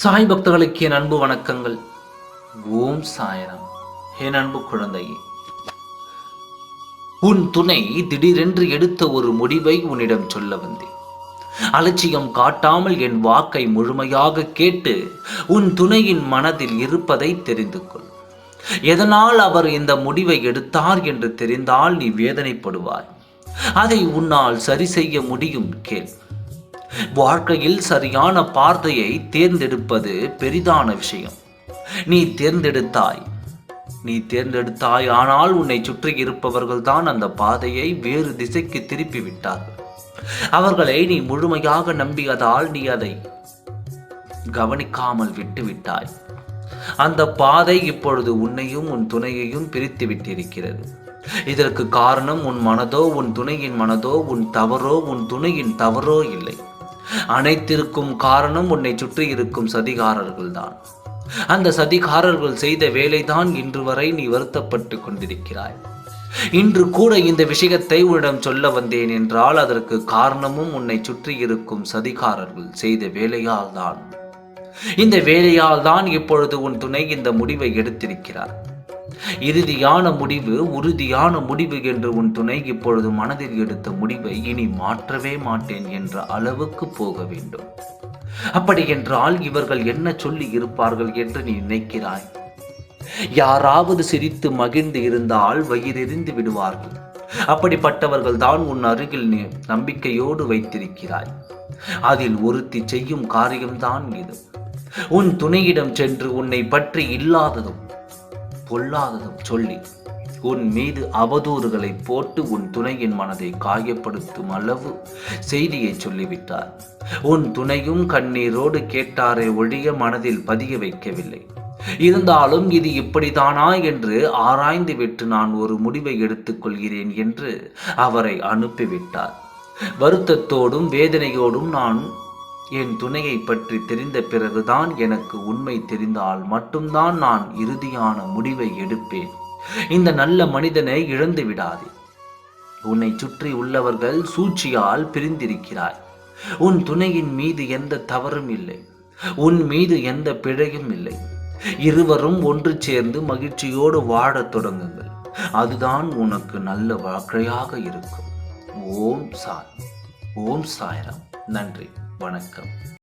சாய் பக்தர்களுக்கு என் அன்பு வணக்கங்கள். ஓம் சாயனம் என் அன்பு குழந்தையே உன் துணை திடீரென்று எடுத்த ஒரு முடிவை உன்னிடம் சொல்ல வந்தேன். அலட்சியம் காட்டாமல் என் வாக்கை முழுமையாக கேட்டு உன் துணையின் மனதில் இருப்பதை தெரிந்து கொள். எதனால் அவர் இந்த முடிவை எடுத்தார் என்று தெரிந்தால் நீ வேதனைப்படுவாய். அதை உன்னால் சரி செய்ய முடியும் கேள். வாழ்க்கையில் சரியான பார்த்தையை தேர்ந்தெடுப்பது பெரிதான விஷயம். நீ தேர்ந்தெடுத்தாய். நீ தேர்ந்தெடுத்தாய் ஆனால் உன்னை சுற்றி இருப்பவர்கள் தான் அந்த பாதையை வேறு திசைக்கு திருப்பி விட்டார்கள் அவர்களை நீ முழுமையாக நம்பியதால் நீ அதை கவனிக்காமல் விட்டு விட்டாய் அந்த பாதை இப்பொழுது உன்னையும் உன் துணையையும் பிரித்து விட்டிருக்கிறது இதற்கு காரணம் உன் மனதோ உன் துணையின் மனதோ உன் தவறோ உன் துணையின் தவறோ இல்லை. அனைத்திற்கும் காரணம் உன்னை சுற்றி இருக்கும் சதிகாரர்கள் தான் அந்த சதிகாரர்கள் செய்த வேலைதான் இன்று வரை நீ வருத்தப்பட்டு கொண்டிருக்கிறாய். இன்று கூட இந்த விஷயத்தை உன்னிடம் சொல்ல வந்தேன் என்றால் அதற்கு காரணமும் உன்னை சுற்றி இருக்கும் சதிகாரர்கள் செய்த வேலையால் தான் இந்த வேலையால் தான் இப்பொழுது உன் துணை இந்த முடிவை எடுத்திருக்கிறார். இறுதியான முடிவு உறுதியான முடிவு என்று உன் துணை இப்பொழுது மனதில் எடுத்த முடிவை இனி மாற்றவே மாட்டேன் என்ற அளவுக்கு போக வேண்டும். அப்படி என்றால் இவர்கள் என்ன சொல்லி இருப்பார்கள் என்று நீ நினைக்கிறாய்? யாராவது சிரித்து மகிழ்ந்து இருந்தால் வயிறெறிந்து விடுவார்கள். அப்படிப்பட்டவர்கள் தான் உன் அருகில் நீ நம்பிக்கையோடு வைத்திருக்கிறாய். அதில் ஒருத்தி செய்யும் காரியம்தான் இது. உன் துணையிடம் சென்று உன்னை பற்றி இல்லாததும் பொல்லாததும் சொல்லி உன் மீது அவதூறுகளை போட்டு உன் துணையின் மனதை காயப்படுத்தும் அளவு செய்தியை சொல்லிவிட்டார். உன் துணையும் கண்ணீரோடு கேட்டாரே ஒழிய மனதில் பதிய வைக்கவில்லை. இருந்தாலும் இது இப்படிதானா என்று ஆராய்ந்து விட்டு நான் ஒரு முடிவை எடுத்துக்கொள்கிறேன் என்று அவரை அனுப்பிவிட்டார். வருத்தத்தோடும் வேதனையோடும் நான் என் துணையை பற்றி தெரிந்த பிறகுதான் எனக்கு உண்மை தெரிந்தால் மட்டும்தான் நான் இறுதியான முடிவை எடுப்பேன். இந்த நல்ல மனிதனை இழந்து விடாதே. உன்னை சுற்றி உள்ளவர்கள் சூழ்ச்சியால் பிரிந்திருக்கிறாய். உன் துணையின் மீது எந்த தவறும் இல்லை. உன் மீது எந்த பிழையும் இல்லை. இருவரும் ஒன்று சேர்ந்து மகிழ்ச்சியோடு வாழத் தொடங்குங்கள். அதுதான் உனக்கு நல்ல வாழ்க்கையாக இருக்கும். ஓம் சாய். ஓம் சாய்ராம். நன்றி. வணக்கம்.